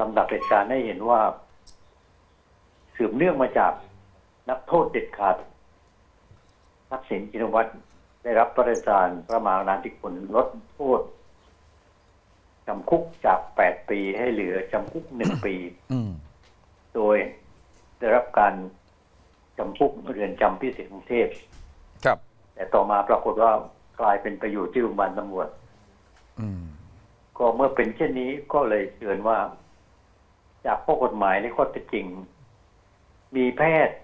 ลำดับเหตุการณ์ให้เห็นว่า สืบเนื่องมาจากนักโทษเด็ดขาดทักษิณชินวัตรได้รับพระราชทานพระมหากรุณาธิคุณลดโทษจำคุกจากแปดปีให้เหลือจำคุกหนึ่งปีอืมโดยได้รับการจำคุกเรือนจำพิเศษกรุงเทพครับ แต่ต่อมาปรากฏว่ากลายเป็นไปอยู่ที่โรงพยาบาลตำรวจอืมก็เมื่อเป็นเช่นนี้ก็เลยเตือนว่า จากข้อกฎหมายในข้อเท็จจริง มีแพทย์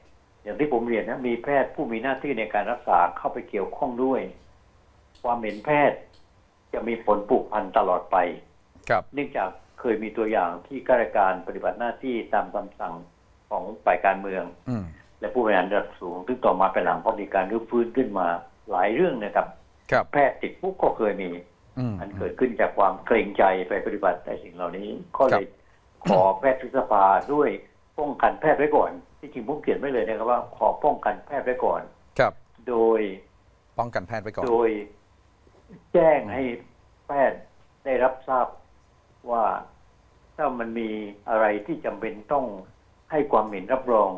อย่างที่ผมเรียนนะ มีแพทย์ผู้มีหน้าที่ในการรักษาเข้าไปเกี่ยวข้องด้วย ความเห็นแพทย์จะมีผลผูกพันตลอดไป ครับ เนื่องจากเคยมีตัวอย่างที่ข้าราชการปฏิบัติหน้าที่ตามคำสั่งของฝ่ายการเมือง อืมและผู้บริหารระดับสูงซึ่งต่อมาภายหลังพอมีการรื้อฟื้นขึ้นมาหลายเรื่องนะครับ ครับ แพทย์ติดคุกก็เคยมี อืม มันเกิดขึ้นจากความเกรงใจไปปฏิบัติในสิ่งเหล่านี้ ก็เลย ขอแพทยสภาด้วยป้องกันแพทย์ไว้ก่อน ที่จริงผมเขียนไว้เลยนะครับว่า ขอป้องกันแพทย์ไว้ก่อน ครับ โดยป้องกันแพทย์ไว้ก่อน โดยแจ้งให้แพทย์ได้รับทราบว่าถ้ามันมีอะไรที่จำเป็นต้องให้ความเห็นรับรอง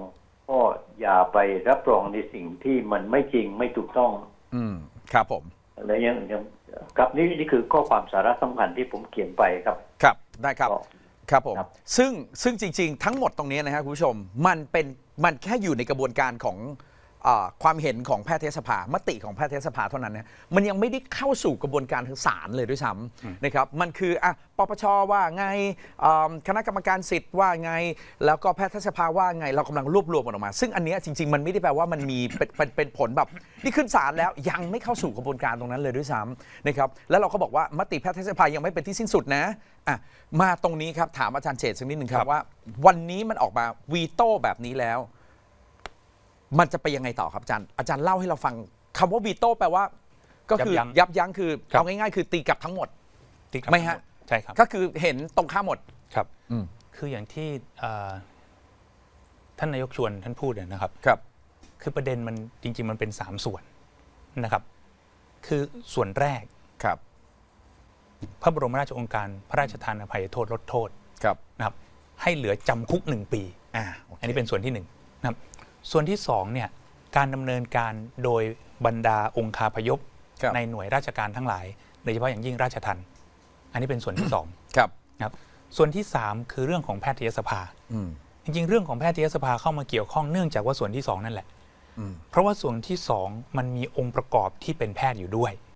ก็อย่าไปรับรองในสิ่งที่มันไม่จริงไม่ถูกต้อง อืม ครับผมและยังยังครับนี่นี่คือข้อความสาระสำคัญที่ผมเขียนไปครับ ครับได้ครับก็ ครับผมครับ ซึ่งซึ่งจริง ๆ ทั้งหมดตรงนี้นะครับคุณผู้ชม มันเป็นมันแค่อยู่ในกระบวนการของอา ความเห็นของแพทยสภามติของแพทยสภาเท่านั้นนะมันยังไม่ได้เข้าสู่กระบวนการทางศาลเลยด้วยซ้ำนะครับมันคืออะปปชว่าไงอ่าคณะกรรมการสิทธิ์ว่าไง แล้วก็แพทยสภาว่าไง เรากำลังรวบรวมมันออกมา ซึ่งอันเนี้ยจริง ๆ มันไม่ได้แปลว่ามันมีเป็นเป็นเป็นผลแบบนี่ขึ้นศาลแล้วยังไม่เข้าสู่กระบวนการตรงนั้นเลยด้วยซ้ำนะครับแล้วเราก็บอกว่ามติแพทยสภายังไม่เป็นที่สิ้นสุดนะอะมาตรงนี้ครับถามอาจารย์เจตสักนิดหนึ่งคครัรับบว่า วันนี้มันออกมาวีโต้แบบนี้แล้ว มันจะไปยังไงต่อครับอาจารย์ อาจารย์เล่าให้เราฟังคำว่าวีโต้แปลว่า ก็คือยับยั้งยับยั้งคือครับ เอาง่ายๆ คือตีกลับทั้งหมดที่กลับไม่ฮะ ใช่ครับก็คือเห็นตรงข้ามหมด ครับ อืม คืออย่างที่เอ่อท่านนายกชวนท่านพูดเนี่ยนะครับ ครับ คือประเด็นมันจริง ๆ มันเป็น 3 ส่วนนะครับ คือส่วนแรกครับ พระบรมราชโองการพระราชทานอภัยโทษลดโทษครับ นะครับ ให้เหลือจำคุกหนึ่งปี อ่าโอเคอันนี้เป็นส่วนที่หนึ่งนะครับ ส่วนที่สองเนี่ยการดำเนินการโดยบรรดาองคาพยพครับในหน่วยราชการทั้งหลายโดยเฉพาะอย่างยิ่งราชทัณฑ์อันนี้เป็นส่วนที่สองครับนะครับส่วนที่สามคือเรื่องของแพทยสภาอืมจริงๆ เรื่องของแพทยสภาเข้ามาเกี่ยวข้องเนื่องจากว่าส่วนที่สองนั่นแหละอืมเพราะว่าส่วนที่สองมันมีองค์ประกอบที่เป็นแพทย์อยู่ด้วย